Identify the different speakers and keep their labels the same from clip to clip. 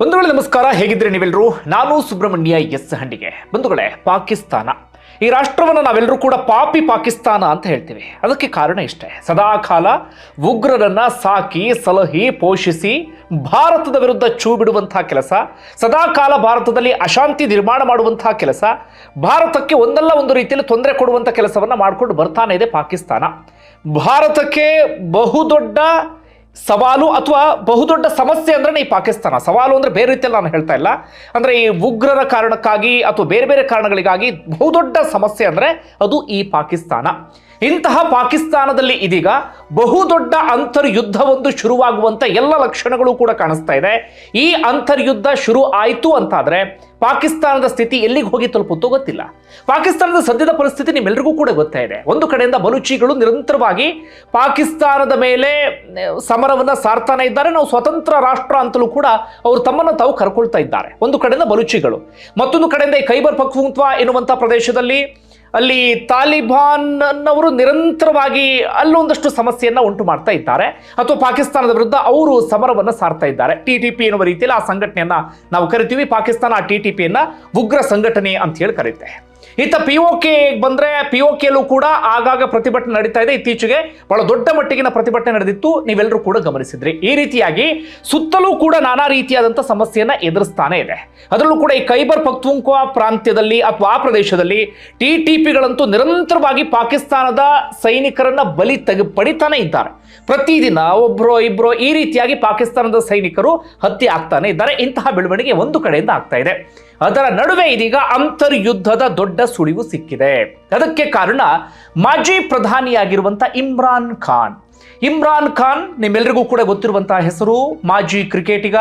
Speaker 1: ಬಂಧುಗಳೇ, ನಮಸ್ಕಾರ. ಹೇಗಿದ್ರೆ ನೀವೆಲ್ಲರೂ? ನಾನು ಸುಬ್ರಹ್ಮಣ್ಯ ಎಸ್ ಹಂಡಿಗೆ ಬಂಧುಗಳೇ, ಪಾಕಿಸ್ತಾನ. ಈ ರಾಷ್ಟ್ರವನ್ನು ನಾವೆಲ್ಲರೂ ಕೂಡ ಪಾಪಿ ಪಾಕಿಸ್ತಾನ ಅಂತ ಹೇಳ್ತೀವಿ. ಅದಕ್ಕೆ ಕಾರಣ ಇಷ್ಟೇ. ಸದಾಕಾಲ ಉಗ್ರರನ್ನ ಸಾಕಿ, ಸಲಹಿ, ಪೋಷಿಸಿ, ಭಾರತದ ವಿರುದ್ಧ ಚೂ ಬಿಡುವಂತಹ ಕೆಲಸ, ಸದಾಕಾಲ ಭಾರತದಲ್ಲಿ ಅಶಾಂತಿ ನಿರ್ಮಾಣ ಮಾಡುವಂತಹ ಕೆಲಸ, ಭಾರತಕ್ಕೆ ಒಂದಲ್ಲ ಒಂದು ರೀತಿಯಲ್ಲಿ ತೊಂದರೆ ಕೊಡುವಂಥ ಕೆಲಸವನ್ನು ಮಾಡಿಕೊಂಡು ಬರ್ತಾನೆ ಇದೆ ಪಾಕಿಸ್ತಾನ. ಭಾರತಕ್ಕೆ ಬಹುದೊಡ್ಡ ಸವಾಲು ಅಥವಾ ಬಹುದೊಡ್ಡ ಸಮಸ್ಯೆ ಅಂದ್ರೆ ಈ ಪಾಕಿಸ್ತಾನ. ಸವಾಲು ಅಂದ್ರೆ ಬೇರೆ ರೀತಿಯಲ್ಲಿ ನಾನು ಹೇಳ್ತಾ ಇಲ್ಲ. ಅಂದ್ರೆ ಈ ಉಗ್ರರ ಕಾರಣಕ್ಕಾಗಿ ಅಥವಾ ಬೇರೆ ಬೇರೆ ಕಾರಣಗಳಿಗಾಗಿ ಬಹುದೊಡ್ಡ ಸಮಸ್ಯೆ ಅಂದ್ರೆ ಅದು ಈ ಪಾಕಿಸ್ತಾನ. ಇಂತಹ ಪಾಕಿಸ್ತಾನದಲ್ಲಿ ಇದೀಗ ಬಹುದೊಡ್ಡ ಅಂತರ್ಯುದ್ಧವೊಂದು ಶುರುವಾಗುವಂತ ಎಲ್ಲ ಲಕ್ಷಣಗಳು ಕೂಡ ಕಾಣಿಸ್ತಾ ಇದೆ. ಈ ಅಂತರ್ಯುದ್ಧ ಶುರು ಆಯಿತು ಅಂತಾದರೆ ಪಾಕಿಸ್ತಾನದ ಸ್ಥಿತಿ ಎಲ್ಲಿಗೆ ಹೋಗಿ ತಲುಪುತ್ತೋ ಗೊತ್ತಿಲ್ಲ. ಪಾಕಿಸ್ತಾನದ ಸದ್ಯದ ಪರಿಸ್ಥಿತಿ ನಿಮ್ಮೆಲ್ಲರಿಗೂ ಕೂಡ ಗೊತ್ತಾ ಇದೆ. ಒಂದು ಕಡೆಯಿಂದ ಬಲುಚಿಗಳು ನಿರಂತರವಾಗಿ ಪಾಕಿಸ್ತಾನದ ಮೇಲೆ ಸಮರವನ್ನು ಸಮರವನ್ನ ಸಾರ್ತಾನೆ ಇದ್ದಾರೆ. ನಾವು ಸ್ವತಂತ್ರ ರಾಷ್ಟ್ರ ಅಂತಲೂ ಕೂಡ ಅವರು ತಮ್ಮನ್ನು ತಾವು ಕರ್ಕೊಳ್ತಾ ಇದ್ದಾರೆ. ಒಂದು ಕಡೆಯಿಂದ ಬಲುಚಿಗಳು, ಮತ್ತೊಂದು ಕಡೆಯಿಂದ ಈ ಖೈಬರ್ ಪಕ್ವಂತ್ವ ಎನ್ನುವಂಥ ಪ್ರದೇಶದಲ್ಲಿ ಅಲ್ಲಿ ತಾಲಿಬಾನ್ ಅನ್ನವರು ನಿರಂತರವಾಗಿ ಅಲ್ಲೊಂದಷ್ಟು ಸಮಸ್ಯೆಯನ್ನು ಉಂಟು ಮಾಡ್ತಾ ಇದ್ದಾರೆ. ಅಥವಾ ಪಾಕಿಸ್ತಾನದ ವಿರುದ್ಧ ಅವರು ಸಮರವನ್ನು ಸಾರ್ತಾ ಇದ್ದಾರೆ. ಟಿ ಟಿ ಪಿ ಎನ್ನುವ ರೀತಿಯಲ್ಲಿ ಆ ಸಂಘಟನೆಯನ್ನು ನಾವು ಕರಿತೀವಿ. ಪಾಕಿಸ್ತಾನ ಆ ಟಿ ಟಿ ಪಿಯನ್ನು ಉಗ್ರ ಸಂಘಟನೆ ಅಂತ ಹೇಳಿ ಕರೀತೆ ಇತ್ತ ಪಿ ಓ ಕೆ ಬಂದರೆ ಪಿ ಓ ಕೆಲ್ಲೂ ಕೂಡ ಆಗಾಗ ಪ್ರತಿಭಟನೆ ನಡೀತಾ ಇದೆ. ಇತ್ತೀಚೆಗೆ ಬಹಳ ದೊಡ್ಡ ಮಟ್ಟಿಗಿನ ಪ್ರತಿಭಟನೆ ನಡೆದಿತ್ತು. ನೀವೆಲ್ಲರೂ ಕೂಡ ಗಮನಿಸಿದ್ರಿ. ಈ ರೀತಿಯಾಗಿ ಸುತ್ತಲೂ ಕೂಡ ನಾನಾ ರೀತಿಯಾದಂಥ ಸಮಸ್ಯೆಯನ್ನು ಎದುರಿಸ್ತಾನೆ ಇದೆ. ಅದರಲ್ಲೂ ಕೂಡ ಈ ಖೈಬರ್ ಪಖ್ತೂನ್ಖ್ವಾ ಪ್ರಾಂತ್ಯದಲ್ಲಿ ಅಥವಾ ಆ ಪ್ರದೇಶದಲ್ಲಿ ಟಿ ಟಿ ಪಿಗಳಂತೂ ನಿರಂತರವಾಗಿ ಪಾಕಿಸ್ತಾನದ ಸೈನಿಕರನ್ನ ಬಲಿ ತೆಗೆ ಪಡಿತಾನೆ ಇದ್ದಾರೆ. ಪ್ರತಿದಿನ ಒಬ್ರೋ ಇಬ್ರೋ ಈ ರೀತಿಯಾಗಿ ಪಾಕಿಸ್ತಾನದ ಸೈನಿಕರು ಹತ್ಯೆ ಆಗ್ತಾನೆ ಇದ್ದಾರೆ. ಇಂತಹ ಬೆಳವಣಿಗೆ ಒಂದು ಕಡೆಯಿಂದ ಆಗ್ತಾ ಇದೆ. ಅದರ ನಡುವೆ ಇದೀಗ ಅಂತರ್ಯುದ್ಧದ ದೊಡ್ಡ ಸುಳಿವು ಸಿಕ್ಕಿದೆ. ಅದಕ್ಕೆ ಕಾರಣ ಮಾಜಿ ಪ್ರಧಾನಿಯಾಗಿರುವಂತ ಇಮ್ರಾನ್ ಖಾನ್. ಇಮ್ರಾನ್ ಖಾನ್ ನಿಮ್ಮೆಲ್ಲರಿಗೂ ಕೂಡ ಗೊತ್ತಿರುವಂತಹ ಹೆಸರು, ಮಾಜಿ ಕ್ರಿಕೆಟಿಗ,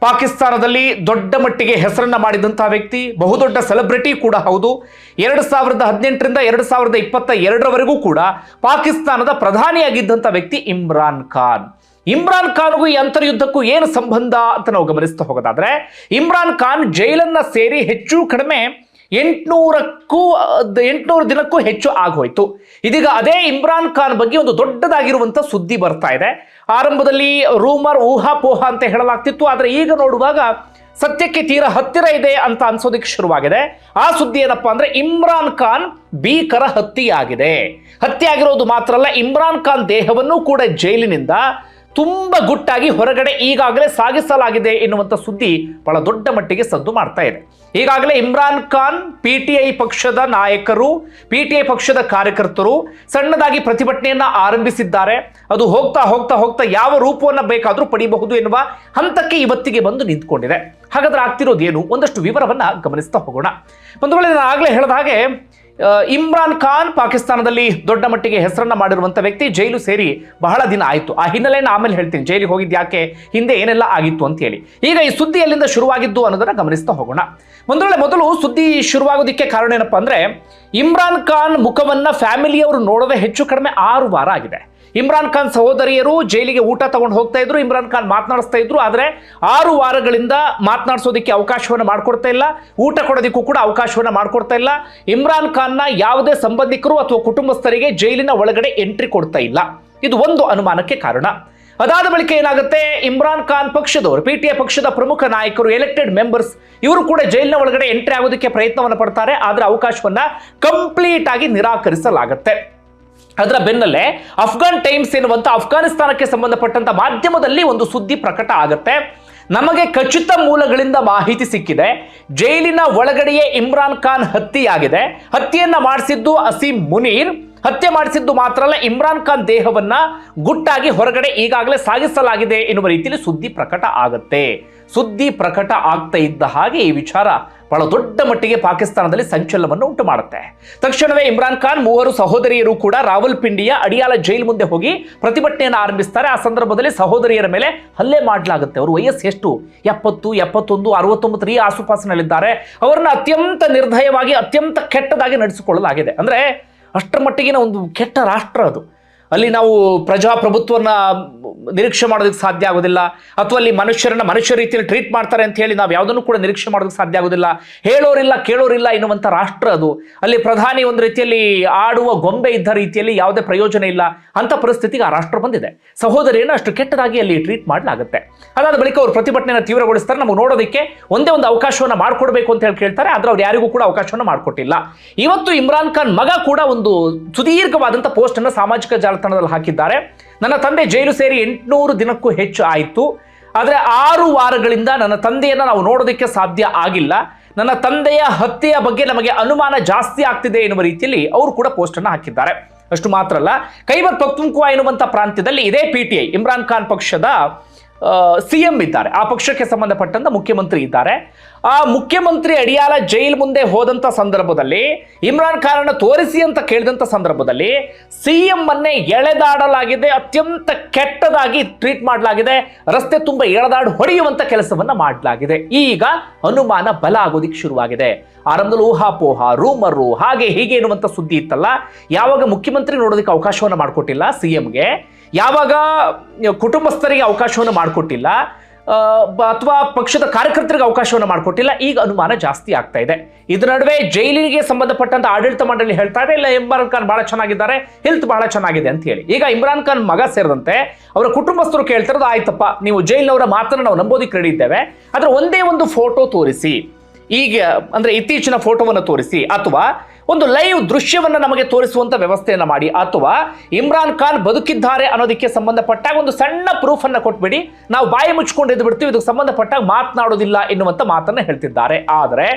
Speaker 1: ಪಾಕಿಸ್ತಾನದಲ್ಲಿ ದೊಡ್ಡ ಮಟ್ಟಿಗೆ ಹೆಸರನ್ನ ಮಾಡಿದಂತಹ ವ್ಯಕ್ತಿ, ಬಹುದೊಡ್ಡ ಸೆಲೆಬ್ರಿಟಿ ಕೂಡ ಹೌದು. ಎರಡು ಸಾವಿರದ ಹದಿನೆಂಟರಿಂದ ಎರಡು ಸಾವಿರದ ಇಪ್ಪತ್ತ ಎರಡರವರೆಗೂ ಕೂಡ ಪಾಕಿಸ್ತಾನದ ಪ್ರಧಾನಿಯಾಗಿದ್ದಂಥ ವ್ಯಕ್ತಿ ಇಮ್ರಾನ್ ಖಾನ್. ಇಮ್ರಾನ್ ಖಾನ್ಗೂ ಈ ಅಂತರ್ಯುದ್ಧಕ್ಕೂ ಏನು ಸಂಬಂಧ ಅಂತ ನಾವು ಗಮನಿಸ್ತಾ ಹೋಗೋದಾದ್ರೆ, ಇಮ್ರಾನ್ ಖಾನ್ ಜೈಲನ್ನ ಸೇರಿ ಹೆಚ್ಚು ಕಡಿಮೆ ಎಂಟುನೂರಕ್ಕೂ, ಎಂಟುನೂರು ದಿನಕ್ಕೂ ಹೆಚ್ಚು ಆಗೋಯ್ತು. ಇದೀಗ ಅದೇ ಇಮ್ರಾನ್ ಖಾನ್ ಬಗ್ಗೆ ಒಂದು ದೊಡ್ಡದಾಗಿರುವಂತ ಸುದ್ದಿ ಬರ್ತಾ ಇದೆ. ಆರಂಭದಲ್ಲಿ ರೂಮರ್ ಊಹಾಪೋಹ ಅಂತ ಹೇಳಲಾಗ್ತಿತ್ತು. ಆದರೆ ಈಗ ನೋಡುವಾಗ ಸತ್ಯಕ್ಕೆ ತೀರಾ ಹತ್ತಿರ ಇದೆ ಅಂತ ಅನ್ಸೋದಕ್ಕೆ ಶುರುವಾಗಿದೆ. ಆ ಸುದ್ದಿ ಏನಪ್ಪಾ ಅಂದ್ರೆ ಇಮ್ರಾನ್ ಖಾನ್ ಭೀಕರ ಹತ್ಯೆಯಾಗಿದೆ. ಹತ್ಯೆ ಆಗಿರೋದು ಮಾತ್ರ ಅಲ್ಲ, ಇಮ್ರಾನ್ ಖಾನ್ ದೇಹವನ್ನು ಕೂಡ ಜೈಲಿನಿಂದ ತುಂಬ ಗುಟ್ಟಾಗಿ ಹೊರಗಡೆ ಈಗಾಗಲೇ ಸಾಗಿಸಲಾಗಿದೆ ಎನ್ನುವಂಥ ಸುದ್ದಿ ಬಹಳ ದೊಡ್ಡ ಮಟ್ಟಿಗೆ ಸದ್ದು ಮಾಡ್ತಾ ಇದೆ. ಈಗಾಗಲೇ Imran Khan P T I ಪಕ್ಷದ ನಾಯಕರು ಪಿ ಟಿ ಐ ಪಕ್ಷದ ಕಾರ್ಯಕರ್ತರು ಸಣ್ಣದಾಗಿ ಪ್ರತಿಭಟನೆಯನ್ನು ಆರಂಭಿಸಿದ್ದಾರೆ. ಅದು ಹೋಗ್ತಾ ಹೋಗ್ತಾ ಹೋಗ್ತಾ ಯಾವ ರೂಪವನ್ನು ಬೇಕಾದರೂ ಪಡೆಯಬಹುದು ಎನ್ನುವ ಹಂತಕ್ಕೆ ಇವತ್ತಿಗೆ ಬಂದು ನಿಂತ್ಕೊಂಡಿದೆ. ಹಾಗಾದ್ರೆ ಆಗ್ತಿರೋದೇನು? ಒಂದಷ್ಟು ವಿವರವನ್ನ ಗಮನಿಸ್ತಾ ಹೋಗೋಣ. ಒಂದು ವೇಳೆ ಆಗಲೇ ಹೇಳಿದ ಹಾಗೆ ಇಮ್ರಾನ್ ಖಾನ್ ಪಾಕಿಸ್ತಾನದಲ್ಲಿ ದೊಡ್ಡ ಮಟ್ಟಿಗೆ ಹೆಸರನ್ನ ಮಾಡಿರುವಂತ ವ್ಯಕ್ತಿ ಜೈಲು ಸೇರಿ ಬಹಳ ದಿನ ಆಯಿತು. ಆ ಹಿನ್ನೆಲೆಯನ್ನು ಆಮೇಲೆ ಹೇಳ್ತೀನಿ. ಜೈಲಿಗೆ ಹೋಗಿದ್ದು ಯಾಕೆ? ಹಿಂದೆ ಏನೆಲ್ಲ ಆಗಿತ್ತು ಅಂತ ಹೇಳಿ. ಈಗ ಈ ಸುದ್ದಿ ಎಲ್ಲಿಂದ ಶುರುವಾಗಿದ್ದು ಅನ್ನೋದನ್ನ ಗಮನಿಸ್ತಾ ಹೋಗೋಣ. ಒಂದು ಮೊದಲು ಸುದ್ದಿ ಶುರುವಾಗೋದಕ್ಕೆ ಕಾರಣ ಏನಪ್ಪಾ ಅಂದ್ರೆ, ಇಮ್ರಾನ್ ಖಾನ್ ಮುಖವನ್ನ ಫ್ಯಾಮಿಲಿಯವರು ನೋಡೋದೇ ಹೆಚ್ಚು ಕಡಿಮೆ ಆರು ವಾರ ಆಗಿದೆ. ಇಮ್ರಾನ್ ಖಾನ್ ಸಹೋದರಿಯರು ಜೈಲಿಗೆ ಊಟ ತಗೊಂಡು ಹೋಗ್ತಾ ಇದ್ರು, ಇಮ್ರಾನ್ ಖಾನ್ ಮಾತನಾಡಿಸ್ತಾ ಇದ್ರು, ಆದರೆ ಆರು ವಾರಗಳಿಂದ ಮಾತನಾಡಿಸೋದಕ್ಕೆ ಅವಕಾಶವನ್ನು ಮಾಡಿಕೊಡ್ತಾ ಇಲ್ಲ, ಊಟ ಕೊಡೋದಕ್ಕೂ ಕೂಡ ಅವಕಾಶವನ್ನು ಮಾಡಿಕೊಡ್ತಾ ಇಲ್ಲ. ಇಮ್ರಾನ್ ಖಾನ್ನ ಯಾವುದೇ ಸಂಬಂಧಿಕರು ಅಥವಾ ಕುಟುಂಬಸ್ಥರಿಗೆ ಜೈಲಿನ ಒಳಗಡೆ ಎಂಟ್ರಿ ಕೊಡ್ತಾ ಇಲ್ಲ. ಇದು ಒಂದು ಅನುಮಾನಕ್ಕೆ ಕಾರಣ. ಅದಾದ ಬಳಿಕ ಏನಾಗುತ್ತೆ? ಇಮ್ರಾನ್ ಖಾನ್ ಪಕ್ಷದವರು, ಪಿ ಪಕ್ಷದ ಪ್ರಮುಖ ನಾಯಕರು ಎಲೆಕ್ಟೆಡ್ ಮೆಂಬರ್ಸ್ ಇವರು ಕೂಡ ಜೈಲಿನ ಒಳಗಡೆ ಎಂಟ್ರಿ ಆಗೋದಕ್ಕೆ ಪ್ರಯತ್ನವನ್ನು ಪಡ್ತಾರೆ, ಆದರೆ ಅವಕಾಶವನ್ನ ಕಂಪ್ಲೀಟ್ ಆಗಿ ನಿರಾಕರಿಸಲಾಗುತ್ತೆ. ಅದರ ಬೆನ್ನಲ್ಲೇ ಅಫ್ಘಾನ್ ಟೈಮ್ಸ್ ಎನ್ನುವಂತ ಅಫ್ಘಾನಿಸ್ತಾನಕ್ಕೆ ಸಂಬಂಧಪಟ್ಟಂತ ಮಾಧ್ಯಮದಲ್ಲಿ ಒಂದು ಸುದ್ದಿ ಪ್ರಕಟ ಆಗುತ್ತೆ. ನಮಗೆ ಖಚಿತ ಮೂಲಗಳಿಂದ ಮಾಹಿತಿ ಸಿಕ್ಕಿದೆ. ಜೈಲಿನ ಒಳಗಡೆಯೇ ಇಮ್ರಾನ್ ಖಾನ್ ಹತ್ಯೆಯಾಗಿದೆ. ಹತ್ಯೆಯನ್ನ ಮಾಡಿಸಿದ್ದು ಅಸೀಂ ಮುನೀರ್. ಹತ್ಯೆ ಮಾಡಿಸಿದ್ದು ಮಾತ್ರ ಅಲ್ಲ, ಇಮ್ರಾನ್ ಖಾನ್ ದೇಹವನ್ನ ಗುಟ್ಟಾಗಿ ಹೊರಗಡೆ ಈಗಾಗಲೇ ಸಾಗಿಸಲಾಗಿದೆ ಎನ್ನುವ ರೀತಿಯಲ್ಲಿ ಸುದ್ದಿ ಪ್ರಕಟ ಆಗುತ್ತೆ. ಸುದ್ದಿ ಪ್ರಕಟ ಆಗ್ತಾ ಇದ್ದ ಹಾಗೆ ಈ ವಿಚಾರ ಬಹಳ ದೊಡ್ಡ ಮಟ್ಟಿಗೆ ಪಾಕಿಸ್ತಾನದಲ್ಲಿ ಸಂಚಲನವನ್ನು ಉಂಟು ಮಾಡುತ್ತೆ. ತಕ್ಷಣವೇ ಇಮ್ರಾನ್ ಖಾನ್ ಮೂವರು ಸಹೋದರಿಯರು ಕೂಡ ರಾವಲ್ಪಿಂಡಿಯ ಅಡಿಯಾಲ ಜೈಲ್ ಮುಂದೆ ಹೋಗಿ ಪ್ರತಿಭಟನೆಯನ್ನು ಆರಂಭಿಸ್ತಾರೆ. ಆ ಸಂದರ್ಭದಲ್ಲಿ ಸಹೋದರಿಯರ ಮೇಲೆ ಹಲ್ಲೆ ಮಾಡಲಾಗುತ್ತೆ. ಅವರು ವಯಸ್ಸು ಎಷ್ಟು? ಎಪ್ಪತ್ತು, ಎಪ್ಪತ್ತೊಂದು ಅರವತ್ತೊಂಬತ್ತು ರೀ ಆಸುಪಾಸಿನಲ್ಲಿದ್ದಾರೆ. ಅವರನ್ನ ಅತ್ಯಂತ ನಿರ್ದಯವಾಗಿ, ಅತ್ಯಂತ ಕೆಟ್ಟದಾಗಿ ನಡೆಸಿಕೊಳ್ಳಲಾಗಿದೆ. ಅಂದ್ರೆ ಅಷ್ಟರ ಮಟ್ಟಿಗಿನ ಒಂದು ಕೆಟ್ಟ ರಾಷ್ಟ್ರ ಅದು. ಅಲ್ಲಿ ನಾವು ಪ್ರಜಾಪ್ರಭುತ್ವನ ನಿರೀಕ್ಷೆ ಮಾಡೋದಕ್ಕೆ ಸಾಧ್ಯ ಆಗೋದಿಲ್ಲ. ಅಥವಾ ಅಲ್ಲಿ ಮನುಷ್ಯರನ್ನ ಮನುಷ್ಯ ರೀತಿಯಲ್ಲಿ ಟ್ರೀಟ್ ಮಾಡ್ತಾರೆ ಅಂತ ಹೇಳಿ ನಾವು ಯಾವುದನ್ನು ಕೂಡ ನಿರೀಕ್ಷೆ ಮಾಡೋದಕ್ಕೆ ಸಾಧ್ಯ ಆಗೋದಿಲ್ಲ. ಹೇಳೋರಿಲ್ಲ, ಕೇಳೋರಿಲ್ಲ ಎನ್ನುವಂಥ ರಾಷ್ಟ್ರ ಅದು. ಅಲ್ಲಿ ಪ್ರಧಾನಿ ಒಂದು ರೀತಿಯಲ್ಲಿ ಆಡುವ ಗೊಂಬೆ ಇದ್ದ ರೀತಿಯಲ್ಲಿ ಯಾವುದೇ ಪ್ರಯೋಜನ ಇಲ್ಲ. ಅಂತ ಪರಿಸ್ಥಿತಿಗೆ ಆ ರಾಷ್ಟ್ರ ಬಂದಿದೆ. ಸಹೋದರಿಯನ್ನು ಅಷ್ಟು ಕೆಟ್ಟದಾಗಿ ಅಲ್ಲಿ ಟ್ರೀಟ್ ಮಾಡಲಾಗುತ್ತೆ. ಅದಾದ ಬಳಿಕ ಅವರು ಪ್ರತಿಭಟನೆಯನ್ನು ತೀವ್ರಗೊಳಿಸ್ತಾರೆ. ನಮಗೆ ನೋಡೋದಕ್ಕೆ ಒಂದೇ ಒಂದು ಅವಕಾಶವನ್ನು ಮಾಡಿಕೊಡ್ಬೇಕು ಅಂತ ಹೇಳಿ ಕೇಳ್ತಾರೆ. ಆದರೆ ಅವ್ರು ಯಾರಿಗೂ ಕೂಡ ಅವಕಾಶವನ್ನು ಮಾಡಿಕೊಟ್ಟಿಲ್ಲ. ಇವತ್ತು ಇಮ್ರಾನ್ ಖಾನ್ ಮಗ ಕೂಡ ಒಂದು ಸುದೀರ್ಘವಾದಂಥ ಪೋಸ್ಟ್ ಅನ್ನು ಸಾಮಾಜಿಕ ಜಾಲತಾಣದಲ್ಲಿ ಹಾಕಿದ್ದಾರೆ. ನನ್ನ ತಂದೆ ಜೈಲು ಸೇರಿ ಎಂಟುನೂರು ದಿನಕ್ಕೂ ಹೆಚ್ಚು ಆಯಿತು. ಆದರೆ ಆರು ವಾರಗಳಿಂದ ನನ್ನ ತಂದೆಯನ್ನು ನಾವು ನೋಡೋದಕ್ಕೆ ಸಾಧ್ಯ ಆಗಿಲ್ಲ. ನನ್ನ ತಂದೆಯ ಹತ್ಯೆಯ ಬಗ್ಗೆ ನಮಗೆ ಅನುಮಾನ ಜಾಸ್ತಿ ಆಗ್ತಿದೆ ಎನ್ನುವ ರೀತಿಯಲ್ಲಿ ಅವರು ಕೂಡ ಪೋಸ್ಟ್ ಅನ್ನು ಹಾಕಿದ್ದಾರೆ. ಅಷ್ಟು ಮಾತ್ರ ಅಲ್ಲ, ಕೈಬರ್ ಪಖ್ತುಂಕ್ವಾ ಎನ್ನುವಂಥ ಪ್ರಾಂತ್ಯದಲ್ಲಿ ಇದೇ P T I Imran Khan ಪಕ್ಷದ ಸಿಎಂ ಇದ್ದಾರೆ. ಆ ಪಕ್ಷಕ್ಕೆ ಸಂಬಂಧಪಟ್ಟಂತ ಮುಖ್ಯಮಂತ್ರಿ ಇದ್ದಾರೆ. ಆ ಮುಖ್ಯಮಂತ್ರಿ ಅಡಿಯಾಲ ಜೈಲ್ ಮುಂದೆ ಹೋದಂತ ಸಂದರ್ಭದಲ್ಲಿ, ಇಮ್ರಾನ್ ಖಾನ್ ತೋರಿಸಿ ಅಂತ ಕೇಳಿದಂತ ಸಂದರ್ಭದಲ್ಲಿ ಸಿಎಂ ಅನ್ನೇ ಎಳೆದಾಡಲಾಗಿದೆ, ಅತ್ಯಂತ ಕೆಟ್ಟದಾಗಿ ಟ್ರೀಟ್ ಮಾಡಲಾಗಿದೆ, ರಸ್ತೆ ತುಂಬ ಎಳೆದಾಡು ಹೊಡೆಯುವಂತ ಕೆಲಸವನ್ನ ಮಾಡಲಾಗಿದೆ. ಈಗ ಅನುಮಾನ ಬಲ ಆಗೋದಿಕ್ಕೆ ಶುರುವಾಗಿದೆ. ಆರಂಭದಲ್ಲಿ ಊಹಾಪೋಹ, ರೂಮರು, ಹಾಗೆ ಹೀಗೆ ಎನ್ನುವಂತ ಸುದ್ದಿ ಇತ್ತಲ್ಲ, ಯಾವಾಗ ಮುಖ್ಯಮಂತ್ರಿ ನೋಡೋದಕ್ಕೆ ಅವಕಾಶವನ್ನ ಮಾಡಿಕೊಟ್ಟಿಲ್ಲ ಸಿಎಂಗೆ. ಯಾವಾಗ ಕುಟುಂಬಸ್ಥರಿಗೆ ಅವಕಾಶವನ್ನು ಮಾಡಿಕೊಟ್ಟಿಲ್ಲ ಅಥವಾ ಪಕ್ಷದ ಕಾರ್ಯಕರ್ತರಿಗೆ ಅವಕಾಶವನ್ನು ಮಾಡಿಕೊಟ್ಟಿಲ್ಲ, ಈಗ ಅನುಮಾನ ಜಾಸ್ತಿ ಆಗ್ತಾ ಇದೆ. ಇದರ ನಡುವೆ ಜೈಲಿಗೆ ಸಂಬಂಧಪಟ್ಟಂತ ಆಡಳಿತ ಮಂಡಳಿ ಹೇಳ್ತಾ ಇದೆ, ಇಲ್ಲ ಇಮ್ರಾನ್ ಖಾನ್ ಬಹಳ ಚೆನ್ನಾಗಿದ್ದಾರೆ, ಹೆಲ್ತ್ ಬಹಳ ಚೆನ್ನಾಗಿದೆ ಅಂತ ಹೇಳಿ. ಈಗ ಇಮ್ರಾನ್ ಖಾನ್ ಮಗ ಸೇರಿದಂತೆ ಅವರ ಕುಟುಂಬಸ್ಥರು ಕೇಳ್ತಿರೋದು ಆಯ್ತಪ್ಪ, ನೀವು ಜೈಲಿನವರ ಮಾತ್ರ ನಾವು ನಂಬೋದಿಕ್ಕೆ ರೆಡಿ ಇದ್ದೇವೆ, ಆದ್ರೆ ಒಂದೇ ಒಂದು ಫೋಟೋ ತೋರಿಸಿ, ಈಗ, ಅಂದ್ರೆ ಇತ್ತೀಚಿನ ಫೋಟೋವನ್ನು ತೋರಿಸಿ, ಅಥವಾ ಒಂದು ಲೈವ್ ದೃಶ್ಯವನ್ನು ನಮಗೆ ತೋರಿಸುವಂತ ವ್ಯವಸ್ಥೆಯನ್ನು ಮಾಡಿ ಅಥವಾ ಇಮ್ರಾನ್ ಖಾನ್ ಬದುಕಿದ್ದಾರೆ ಅನ್ನೋದಕ್ಕೆ ಸಂಬಂಧಪಟ್ಟಾಗ ಒಂದು ಸಣ್ಣ ಪ್ರೂಫ್ ಅನ್ನ ಕೊಟ್ಬಿಡಿ. ನಾವು ಬಾಯಿ ಮುಚ್ಕೊಂಡು ಎದ್ದು ಬಿಡ್ತೀವಿ ಇದಕ್ಕೆ ಸಂಬಂಧಪಟ್ಟಾಗ ಮಾತನಾಡೋದಿಲ್ಲ ಎನ್ನುವಂಥ ಮಾತನ್ನ ಹೇಳ್ತಿದ್ದಾರೆ. ಆದರೆ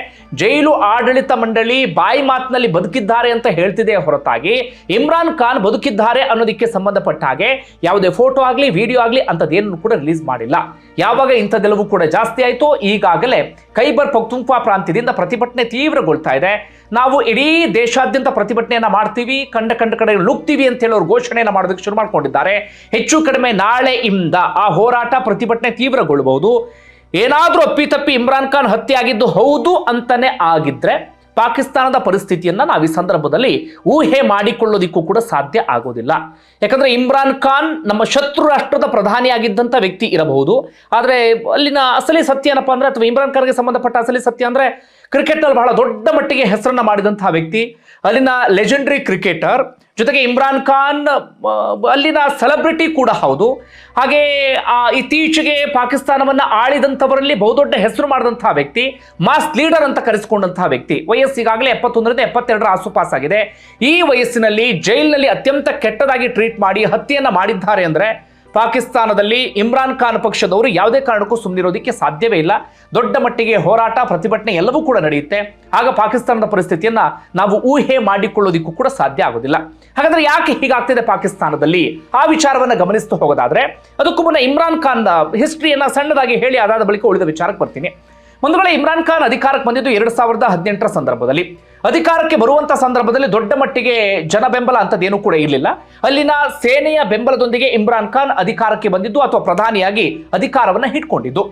Speaker 1: ಜೈಲು ಆಡಳಿತ ಮಂಡಳಿ ಬಾಯಿ ಮಾತಿನಲ್ಲಿ ಬದುಕಿದ್ದಾರೆ ಅಂತ ಹೇಳ್ತಿದೆ ಹೊರತಾಗಿ ಇಮ್ರಾನ್ ಖಾನ್ ಬದುಕಿದ್ದಾರೆ ಅನ್ನೋದಕ್ಕೆ ಸಂಬಂಧಪಟ್ಟ ಹಾಗೆ ಯಾವುದೇ ಫೋಟೋ ಆಗಲಿ ವಿಡಿಯೋ ಆಗಲಿ ಅಂಥದ್ದೇನು ಕೂಡ ರಿಲೀಸ್ ಮಾಡಿಲ್ಲ. ಯಾವಾಗ ಇಂಥದ್ದೆಲ್ಲವೂ ಕೂಡ ಜಾಸ್ತಿ ಆಯಿತು. ಈಗಾಗಲೇ ಕೈಬರ್ ಪಕ್ತುಂಕ್ವಾ ಪ್ರಾಂತ್ಯದಿಂದ ಪ್ರತಿಭಟನೆ ತೀವ್ರಗೊಳ್ತಾ ಇದೆ. ನಾವು ಇಡೀ ದೇಶಾದ್ಯಂತ ಪ್ರತಿಭಟನೆಯನ್ನು ಮಾಡ್ತೀವಿ ಕಂಡ ಕಂಡ ಕಡೆ ಲುಕ್ತೀವಿ ಅಂತ ಹೇಳಿ ಅವರು ಘೋಷಣೆಯನ್ನ ಮಾಡೋದಕ್ಕೆ ಶುರು ಮಾಡ್ಕೊಂಡಿದ್ದಾರೆ. ಹೆಚ್ಚು ಕಡಿಮೆ ನಾಳೆ ಇಂದ ಆ ಹೋರಾಟ, ಪ್ರತಿಭಟನೆ ತೀವ್ರಗೊಳ್ಳಬಹುದು ಏನಾದರೂ ಅಪ್ಪಿತಪ್ಪಿ ಇಮ್ರಾನ್ ಖಾನ್ ಹತ್ಯೆ ಆಗಿದ್ದು ಹೌದು ಅಂತಾನೆ ಆಗಿದ್ರೆ ಪಾಕಿಸ್ತಾನದ ಪರಿಸ್ಥಿತಿಯನ್ನು ನಾವು ಈ ಸಂದರ್ಭದಲ್ಲಿ ಊಹೆ ಮಾಡಿಕೊಳ್ಳೋದಿಕ್ಕೂ ಕೂಡ ಸಾಧ್ಯ ಆಗೋದಿಲ್ಲ. ಯಾಕಂದರೆ ಇಮ್ರಾನ್ ಖಾನ್ ನಮ್ಮ ಶತ್ರು ರಾಷ್ಟ್ರದ ಪ್ರಧಾನಿಯಾಗಿದ್ದಂಥ ವ್ಯಕ್ತಿ ಇರಬಹುದು. ಆದರೆ ಅಲ್ಲಿನ ಅಸಲಿ ಸತ್ಯ ಏನಪ್ಪಾ ಅಂದ್ರೆ ಅಥವಾ ಇಮ್ರಾನ್ ಖಾನ್ಗೆ ಸಂಬಂಧಪಟ್ಟ ಅಸಲಿ ಸತ್ಯ ಅಂದ್ರೆ ಕ್ರಿಕೆಟ್ನಲ್ಲಿ ಬಹಳ ದೊಡ್ಡ ಮಟ್ಟಿಗೆ ಹೆಸರನ್ನು ಮಾಡಿದಂತಹ ವ್ಯಕ್ತಿ. ಅಲ್ಲಿನ ಲೆಜೆಂಡ್ರಿ ಕ್ರಿಕೆಟರ್ ಜೊತೆಗೆ ಇಮ್ರಾನ್ ಖಾನ್ ಅಲ್ಲಿನ ಸೆಲೆಬ್ರಿಟಿ ಕೂಡ ಹೌದು. ಹಾಗೆ ಇತ್ತೀಚೆಗೆ ಪಾಕಿಸ್ತಾನವನ್ನ ಆಳಿದಂಥವರಲ್ಲಿ ಬಹುದೊಡ್ಡ ಹೆಸರು ಮಾಡಿದಂತಹ ವ್ಯಕ್ತಿ ಮಾಸ್ ಲೀಡರ್ ಅಂತ ಕರೆಸಿಕೊಂಡಂತಹ ವ್ಯಕ್ತಿ. ವಯಸ್ಸು ಈಗಾಗಲೇ ಎಪ್ಪತ್ತೊಂದರಿಂದ ಎಪ್ಪತ್ತೆರಡರ ಆಸುಪಾಸಾಗಿದೆ ಈ ವಯಸ್ಸಿನಲ್ಲಿ ಜೈಲಿನಲ್ಲಿ ಅತ್ಯಂತ ಕೆಟ್ಟದಾಗಿ ಟ್ರೀಟ್ ಮಾಡಿ, ಹತ್ಯೆಯನ್ನು ಮಾಡಿದ್ದಾರೆ ಅಂದ್ರೆ ಪಾಕಿಸ್ತಾನದಲ್ಲಿ ಇಮ್ರಾನ್ ಖಾನ್ ಪಕ್ಷದವರು ಯಾವುದೇ ಕಾರಣಕ್ಕೂ ಸುಮ್ಮನಿರೋದಕ್ಕೆ ಸಾಧ್ಯವೇ ಇಲ್ಲ. ದೊಡ್ಡ ಮಟ್ಟಿಗೆ ಹೋರಾಟ, ಪ್ರತಿಭಟನೆ ಎಲ್ಲವೂ ಕೂಡ ನಡೆಯುತ್ತೆ. ಆಗ ಪಾಕಿಸ್ತಾನದ ಪರಿಸ್ಥಿತಿಯನ್ನ ನಾವು ಊಹೆ ಮಾಡಿಕೊಳ್ಳೋದಿಕ್ಕೂ ಕೂಡ ಸಾಧ್ಯ ಆಗೋದಿಲ್ಲ. ಹಾಗಾದ್ರೆ ಯಾಕೆ ಹೀಗಾಗ್ತಿದೆ ಪಾಕಿಸ್ತಾನದಲ್ಲಿ? ಆ ವಿಚಾರವನ್ನ ಗಮನಿಸ್ತಾ ಹೋಗೋದಾದ್ರೆ, ಅದಕ್ಕೂ ಮುನ್ನ ಇಮ್ರಾನ್ ಖಾನ್ ಹಿಸ್ಟ್ರಿಯನ್ನ ಸಣ್ಣದಾಗಿ ಹೇಳಿ ಅದಾದ ಬಳಿಕ ಉಳಿದ ವಿಚಾರಕ್ಕೆ ಬರ್ತೀನಿ. ಒಂದು ವೇಳೆ ಇಮ್ರಾನ್ ಖಾನ್ ಅಧಿಕಾರಕ್ಕೆ ಬಂದಿದ್ದು ಎರಡು ಸಾವಿರದ ಹದಿನೆಂಟರ ಸಂದರ್ಭದಲ್ಲಿ. ಅಧಿಕಾರಕ್ಕೆ ಬರುವಂತ ಸಂದರ್ಭದಲ್ಲಿ ದೊಡ್ಡ ಮಟ್ಟಿಗೆ ಜನ ಬೆಂಬಲ ಅಂತದೇನೂ ಕೂಡ ಇರಲಿಲ್ಲ. ಅಲ್ಲಿನ ಸೇನೆಯ ಬೆಂಬಲದೊಂದಿಗೆ ಇಮ್ರಾನ್ ಖಾನ್ ಅಧಿಕಾರಕ್ಕೆ ಬಂದಿದ್ದು ಅಥವಾ ಪ್ರಧಾನಿಯಾಗಿ ಅಧಿಕಾರವನ್ನ ಹಿಡ್ಕೊಂಡಿದ್ದು.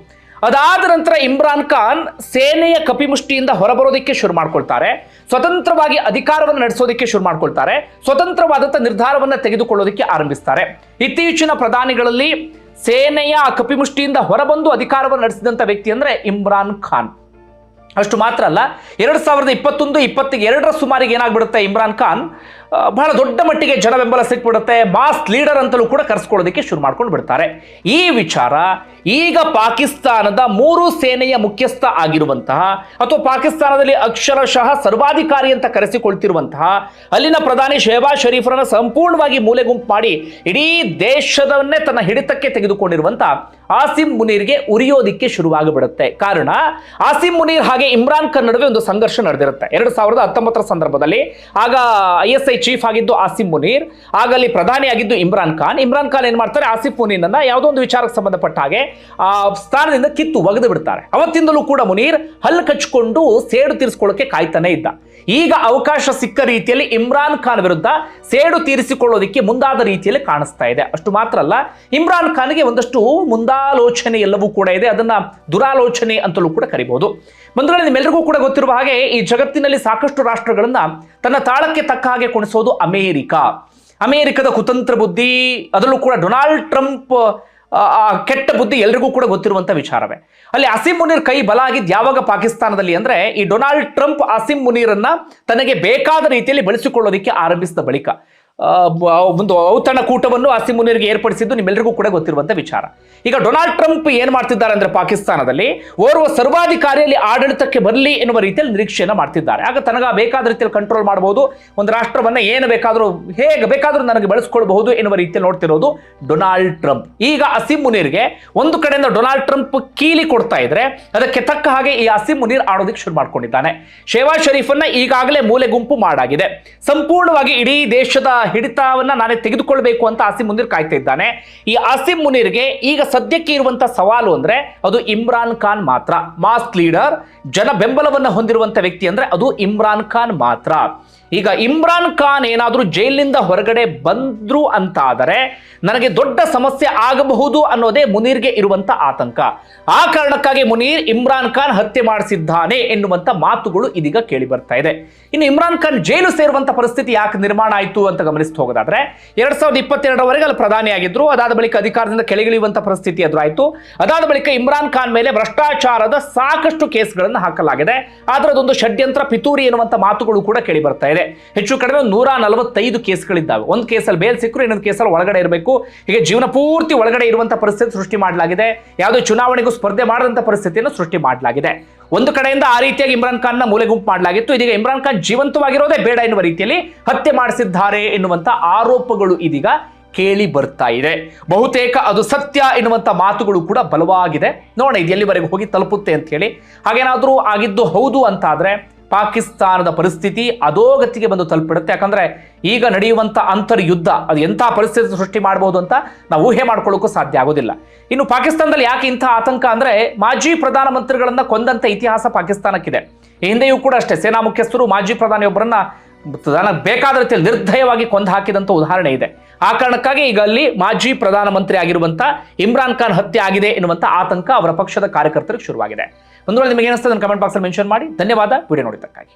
Speaker 1: ಅದಾದ ನಂತರ ಇಮ್ರಾನ್ ಖಾನ್ ಸೇನೆಯ ಕಪಿಮುಷ್ಟಿಯಿಂದ ಹೊರಬರೋದಕ್ಕೆ ಶುರು ಮಾಡ್ಕೊಳ್ತಾರೆ. ಸ್ವತಂತ್ರವಾಗಿ ಅಧಿಕಾರವನ್ನು ನಡೆಸೋದಕ್ಕೆ ಶುರು ಮಾಡ್ಕೊಳ್ತಾರೆ. ಸ್ವತಂತ್ರವಾದಂಥ ನಿರ್ಧಾರವನ್ನು ತೆಗೆದುಕೊಳ್ಳೋದಕ್ಕೆ ಆರಂಭಿಸ್ತಾರೆ. ಇತ್ತೀಚಿನ ಪ್ರಧಾನಿಗಳಲ್ಲಿ ಸೇನೆಯ ಕಪಿಮುಷ್ಟಿಯಿಂದ ಹೊರಬಂದು ಅಧಿಕಾರವನ್ನು ನಡೆಸಿದಂಥ ವ್ಯಕ್ತಿ ಅಂದ್ರೆ ಇಮ್ರಾನ್ ಖಾನ್. ಅಷ್ಟು ಮಾತ್ರ ಅಲ್ಲ, ಎರಡು ಸಾವಿರದ ಇಪ್ಪತ್ತೊಂದು ಇಪ್ಪತ್ತ ಎರಡರ ಸುಮಾರಿಗೆ ಏನಾಗ್ಬಿಡುತ್ತೆ ಇಮ್ರಾನ್ ಖಾನ್? ಬಹಳ ದೊಡ್ಡ ಮಟ್ಟಿಗೆ ಜನ ಬೆಂಬಲ ಸಿಕ್ಬಿಡುತ್ತೆ. ಮಾಸ್ ಲೀಡರ್ ಅಂತಲೂ ಕೂಡ ಕರೆಸ್ಕೊಳ್ಳೋದಕ್ಕೆ ಶುರು ಮಾಡ್ಕೊಂಡು ಬಿಡ್ತಾರೆ. ಈ ವಿಚಾರ ಈಗ ಪಾಕಿಸ್ತಾನದ ಮೂರು ಸೇನೆಯ ಮುಖ್ಯಸ್ಥ ಆಗಿರುವಂತಹ ಅಥವಾ ಪಾಕಿಸ್ತಾನದಲ್ಲಿ ಅಕ್ಷರಶಃ ಸರ್ವಾಧಿಕಾರಿ ಅಂತ ಕರೆಸಿಕೊಳ್ತಿರುವಂತಹ ಅಲ್ಲಿನ ಪ್ರಧಾನಿ ಶೆಹಬಾಜ್ ಶರೀಫ್ರನ್ನ ಸಂಪೂರ್ಣವಾಗಿ ಮೂಲೆ ಗುಂಪು ಮಾಡಿ ಇಡೀ ದೇಶದವನ್ನೇ ತನ್ನ ಹಿಡಿತಕ್ಕೆ ತೆಗೆದುಕೊಂಡಿರುವಂತಹ ಆಸಿಮ್ ಮುನೀರ್ಗೆ ಉರಿಯೋದಿಕ್ಕೆ ಶುರುವಾಗಿಬಿಡುತ್ತೆ. ಕಾರಣ ಆಸಿಮ್ ಮುನೀರ್ ಹಾಗೆ ಇಮ್ರಾನ್ ಖಾನ್ ನಡುವೆ ಒಂದು ಸಂಘರ್ಷ ನಡೆದಿರುತ್ತೆ. ಎರಡು ಸಾವಿರದ ಹತ್ತೊಂಬತ್ತರ ಸಂದರ್ಭದಲ್ಲಿ ಆಗ ಐ ಎಸ್ ಐ ಚೀಫ್ ಆಗಿದ್ದು ಆಸಿಫ್ ಮುನೀರ್ ಆಗ ಅಲ್ಲಿ ಪ್ರಧಾನಿ ಆಗಿದ್ದು ಇಮ್ರಾನ್ ಖಾನ್. ಇಮ್ರಾನ್ ಖಾನ್ ಏನ್ ಮಾಡ್ತಾರೆ? ಆಸಿಫ್ ಮುನೀರ್ನನ್ನ ಯಾವುದೋ ಒಂದು ವಿಚಾರಕ್ಕೆ ಸಂಬಂಧಪಟ್ಟ ಹಾಗೆ, ಆ, ಸ್ಥಾನದಿಂದ ಕಿತ್ತು ಒಗೆದು ಬಿಡ್ತಾರೆ. ಅವತ್ತಿಂದಲೂ ಕೂಡ ಮುನೀರ್ ಹಲ್ಲು ಕಚ್ಕೊಂಡು ಸೇಡು ತೀರಿಸ್ಕೊಳ್ಳೋಕೆ ಕಾಯ್ತಾನೆ ಇದ್ದ. ಈಗ ಅವಕಾಶ ಸಿಕ್ಕ ರೀತಿಯಲ್ಲಿ ಇಮ್ರಾನ್ ಖಾನ್ ವಿರುದ್ಧ ಸೇಡು ತೀರಿಸಿಕೊಳ್ಳೋದಕ್ಕೆ ಮುಂದಾದ ರೀತಿಯಲ್ಲಿ ಕಾಣಿಸ್ತಾ ಇದೆ. ಅಷ್ಟು ಮಾತ್ರ ಅಲ್ಲ, ಇಮ್ರಾನ್ ಖಾನ್ಗೆ ಒಂದಷ್ಟು ಮುಂದಾಲೋಚನೆ ಎಲ್ಲವೂ ಕೂಡ ಇದೆ. ಅದನ್ನ ದುರಾಲೋಚನೆ ಅಂತಲೂ ಕೂಡ ಕರಿಬಹುದು ಬಂಧುಗಳೇ ನಿಮ್ಮೆಲ್ಲರಿಗೂ ಕೂಡ ಗೊತ್ತಿರುವ ಹಾಗೆ ಈ ಜಗತ್ತಿನಲ್ಲಿ ಸಾಕಷ್ಟು ರಾಷ್ಟ್ರಗಳನ್ನ ತನ್ನ ತಾಳಕ್ಕೆ ತಕ್ಕ ಹಾಗೆ ಕುಣಿಸೋದು ಅಮೇರಿಕಾ. ಅಮೆರಿಕದ ಕುತಂತ್ರ ಬುದ್ಧಿ, ಅದರಲ್ಲೂ ಕೂಡ ಡೊನಾಲ್ಡ್ ಟ್ರಂಪ್ ಆ, ಕೆಟ್ಟ ಬುದ್ಧಿ ಎಲ್ರಿಗೂ ಕೂಡ ಗೊತ್ತಿರುವಂತ ವಿಚಾರವೇ. ಅಲ್ಲಿ ಅಸಿಂ ಮುನೀರ್ ಕೈ ಬಲ ಆಗಿದ್ದು ಯಾವಾಗ ಪಾಕಿಸ್ತಾನದಲ್ಲಿ ಅಂದ್ರೆ ಈ ಡೊನಾಲ್ಡ್ ಟ್ರಂಪ್ ಅಸಿಂ ಮುನೀರನ್ನ ತನಗೆ ಬೇಕಾದ ರೀತಿಯಲ್ಲಿ ಬಳಸಿಕೊಳ್ಳೋದಕ್ಕೆ ಆರಂಭಿಸಿದ ಬಳಿಕ. ಒಂದು ಔತಣ ಕೂಟವನ್ನು ಅಸಿಂ ಮುನೀರ್ಗೆ ಏರ್ಪಡಿಸಿದ್ದು ನಿಮ್ಮೆಲ್ಲರಿಗೂ ಕೂಡ ಗೊತ್ತಿರುವಂತ ವಿಚಾರ. ಈಗ ಡೊನಾಲ್ಡ್ ಟ್ರಂಪ್ ಏನ್ ಮಾಡ್ತಿದ್ದಾರೆ ಅಂದ್ರೆ ಪಾಕಿಸ್ತಾನದಲ್ಲಿ? ಓರ್ವ ಸರ್ವಾಧಿಕಾರಿಯಲ್ಲಿ ಆಡಳಿತಕ್ಕೆ ಬರಲಿ ಎನ್ನುವ ರೀತಿಯಲ್ಲಿ ನಿರೀಕ್ಷೆಯನ್ನು ಮಾಡ್ತಿದ್ದಾರೆ. ಆಗ ತನಗ ಬೇಕಾದ ರೀತಿಯಲ್ಲಿ ಕಂಟ್ರೋಲ್ ಮಾಡಬಹುದು ಒಂದು ರಾಷ್ಟ್ರವನ್ನ ಏನು ಬೇಕಾದರೂ, ಹೇಗೆ ಬೇಕಾದರೂ ನನಗೆ ಬಳಸ್ಕೊಳ್ಬಹುದು ಎನ್ನುವ ರೀತಿಯಲ್ಲಿ ನೋಡ್ತಿರೋದು ಡೊನಾಲ್ಡ್ ಟ್ರಂಪ್. ಈಗ ಅಸಿಂ ಮುನೀರ್ಗೆ ಒಂದು ಕಡೆಯಿಂದ ಡೊನಾಲ್ಡ್ ಟ್ರಂಪ್ ಕೀಲಿ ಕೊಡ್ತಾ ಇದ್ರೆ, ಅದಕ್ಕೆ ತಕ್ಕ ಹಾಗೆ ಈ ಅಸಿಂ ಮುನೀರ್ ಆಡೋದಕ್ಕೆ ಶುರು ಮಾಡ್ಕೊಂಡಿದ್ದಾನೆ. ಶೇವಾಜ್ ಶರೀಫನ್ನ ಈಗಾಗಲೇ ಮೂಲೆ ಗುಂಪು ಮಾಡಾಗಿದೆ. ಸಂಪೂರ್ಣವಾಗಿ ಇಡೀ ದೇಶದ ಹಿಡಿತವನ್ನ ನಾನೇ ತೆಗೆದುಕೊಳ್ಬೇಕು ಅಂತ ಅಸಿಂ ಮುನೀರ್ ಕಾಯ್ತಾ ಇದ್ದಾನೆ. ಈ ಅಸಿಂ ಮುನೀರ್ಗೆ ಈಗ ಸದ್ಯಕ್ಕೆ ಇರುವಂತ ಸವಾಲು ಅಂದ್ರೆ ಅದು ಇಮ್ರಾನ್ ಖಾನ್ ಮಾತ್ರ. ಮಾಸ್ ಲೀಡರ್ ಜನ ಬೆಂಬಲವನ್ನು ಹೊಂದಿರುವಂತ ವ್ಯಕ್ತಿ ಅಂದ್ರೆ ಅದು ಇಮ್ರಾನ್ ಖಾನ್ ಮಾತ್ರ. ಈಗ ಇಮ್ರಾನ್ ಖಾನ್ ಏನಾದರೂ ಜೈಲಿನಿಂದ ಹೊರಗಡೆ ಬಂದ್ರು ಅಂತಾದರೆ ನನಗೆ ದೊಡ್ಡ ಸಮಸ್ಯೆ ಆಗಬಹುದು ಅನ್ನೋದೇ ಮುನೀರ್ಗೆ ಇರುವಂತ ಆತಂಕ. ಆ ಕಾರಣಕ್ಕಾಗಿ ಮುನೀರ್ ಇಮ್ರಾನ್ ಖಾನ್ ಹತ್ಯೆ ಮಾಡಿಸಿದ್ದಾನೆ ಎನ್ನುವಂತ ಮಾತುಗಳು ಇದೀಗ ಕೇಳಿ ಬರ್ತಾ ಇದೆ. ಇನ್ನು ಇಮ್ರಾನ್ ಖಾನ್ ಜೈಲು ಸೇರುವಂತ ಪರಿಸ್ಥಿತಿ ಯಾಕೆ ನಿರ್ಮಾಣ ಆಯಿತು ಅಂತ ಗಮನಿಸ್ತಾ ಹೋಗೋದಾದ್ರೆ, ಎರಡ್ ಸಾವಿರದ ಇಪ್ಪತ್ತೆರಡರವರೆಗೆ ಅಲ್ಲಿ ಪ್ರಧಾನಿಯಾಗಿದ್ರು ಅದಾದ ಬಳಿಕ ಅಧಿಕಾರದಿಂದ ಕೆಳಗಿಳಿಯುವಂತ ಪರಿಸ್ಥಿತಿ ಎದುರಾಯಿತು. ಅದಾದ ಬಳಿಕ ಇಮ್ರಾನ್ ಖಾನ್ ಮೇಲೆ ಭ್ರಷ್ಟಾಚಾರದ ಸಾಕಷ್ಟು ಕೇಸ್ಗಳನ್ನು ಹಾಕಲಾಗಿದೆ. ಆದ್ರೆ ಅದೊಂದು ಷಡ್ಯಂತ್ರ ಪಿತೂರಿ ಎನ್ನುವಂತ ಮಾತುಗಳು ಕೂಡ ಕೇಳಿ ಬರ್ತಾ ಇದೆ. ಹೆಚ್ಚು ಕಡಿಮೆ ನೂರ ನಲವತ್ತೈದು ಕೇಸ್ಗಳಿದ್ದಾವೆ. ಒಂದು ಕೇಸಲ್ಲಿ ಬೇಲ್ ಸಿಕ್ಕರು, ಇನ್ನೊಂದು ಕೇಸಲ್ಲಿ ಒಳಗಡೆ ಇರಬೇಕು. ಹೀಗೆ ಜೀವನ ಪೂರ್ತಿ ಒಳಗಡೆ ಇರುವಂತಹ ಪರಿಸ್ಥಿತಿ ಸೃಷ್ಟಿ ಮಾಡಲಾಗಿದೆ. ಯಾವುದೇ ಚುನಾವಣೆಗೂ ಸ್ಪರ್ಧೆ ಮಾಡದಂತ ಪರಿಸ್ಥಿತಿಯನ್ನು ಸೃಷ್ಟಿ ಮಾಡಲಾಗಿದೆ. ಒಂದು ಕಡೆಯಿಂದ ಆ ರೀತಿಯಾಗಿ ಇಮ್ರಾನ್ ಖಾನ್ನ ಮೂಲೆ ಗುಂಪು ಮಾಡಲಾಗಿತ್ತು. ಇದೀಗ ಇಮ್ರಾನ್ ಖಾನ್ ಜೀವಂತವಾಗಿರೋದೇ ಬೇಡ ಎನ್ನುವ ರೀತಿಯಲ್ಲಿ ಹತ್ಯೆ ಮಾಡಿಸಿದ್ದಾರೆ ಎನ್ನುವಂತ ಆರೋಪಗಳು ಇದೀಗ ಕೇಳಿ ಬರ್ತಾ ಇದೆ. ಬಹುತೇಕ ಅದು ಸತ್ಯ ಎನ್ನುವಂತ ಮಾತುಗಳು ಕೂಡ ಬಲವಾಗಿದೆ. ನೋಡೋಣ, ಇದು ಎಲ್ಲಿವರೆಗೂ ಹೋಗಿ ತಲುಪುತ್ತೆ ಅಂತ ಹೇಳಿ. ಹಾಗೇನಾದ್ರೂ ಆಗಿದ್ದು ಹೌದು ಅಂತಾದ್ರೆ ಪಾಕಿಸ್ತಾನದ ಪರಿಸ್ಥಿತಿ ಅಧೋಗತಿಗೆ ಬಂದು ತಲುಪಿಡುತ್ತೆ. ಯಾಕಂದ್ರೆ ಈಗ ನಡೆಯುವಂತ ಅಂತರ್ ಯುದ್ಧ ಅದು ಎಂಥ ಪರಿಸ್ಥಿತಿ ಸೃಷ್ಟಿ ಮಾಡಬಹುದು ಅಂತ ನಾವು ಊಹೆ ಮಾಡ್ಕೊಳ್ಳೋಕ್ಕೂ ಸಾಧ್ಯ ಆಗೋದಿಲ್ಲ. ಇನ್ನು ಪಾಕಿಸ್ತಾನದಲ್ಲಿ ಯಾಕೆ ಇಂಥ ಆತಂಕ ಅಂದ್ರೆ ಮಾಜಿ ಪ್ರಧಾನಮಂತ್ರಿಗಳನ್ನ ಕೊಂದಂತ ಇತಿಹಾಸ ಪಾಕಿಸ್ತಾನಕ್ಕಿದೆ. ಹಿಂದೆಯೂ ಕೂಡ ಅಷ್ಟೇ, ಸೇನಾ ಮುಖ್ಯಸ್ಥರು ಮಾಜಿ ಪ್ರಧಾನಿಯೊಬ್ಬರನ್ನ ಬೇಕಾದ ರೀತಿಯಲ್ಲಿ ನಿರ್ದಯವಾಗಿ ಕೊಂದು ಹಾಕಿದಂತ ಉದಾಹರಣೆ ಇದೆ. ಆ ಕಾರಣಕ್ಕಾಗಿ ಈಗ ಅಲ್ಲಿ ಮಾಜಿ ಪ್ರಧಾನಮಂತ್ರಿ ಆಗಿರುವಂತ ಇಮ್ರಾನ್ ಖಾನ್ ಹತ್ಯೆ ಆಗಿದೆ ಎನ್ನುವಂತ ಆತಂಕ ಅವರ ಪಕ್ಷದ ಕಾರ್ಯಕರ್ತರಿಗೆ ಶುರುವಾಗಿದೆ. ಒಂದು ನಿಮಗೆ ಏನಿಸ್ತದೆ ಕಮೆಂಟ್ ಬಾಕ್ಸ್ ಅಲ್ಲಿ ಮೆನ್ಷನ್ ಮಾಡಿ. ಧನ್ಯವಾದ. ವಿಡಿಯೋ ನೋಡಿದ್ದಕ್ಕಾಗಿ.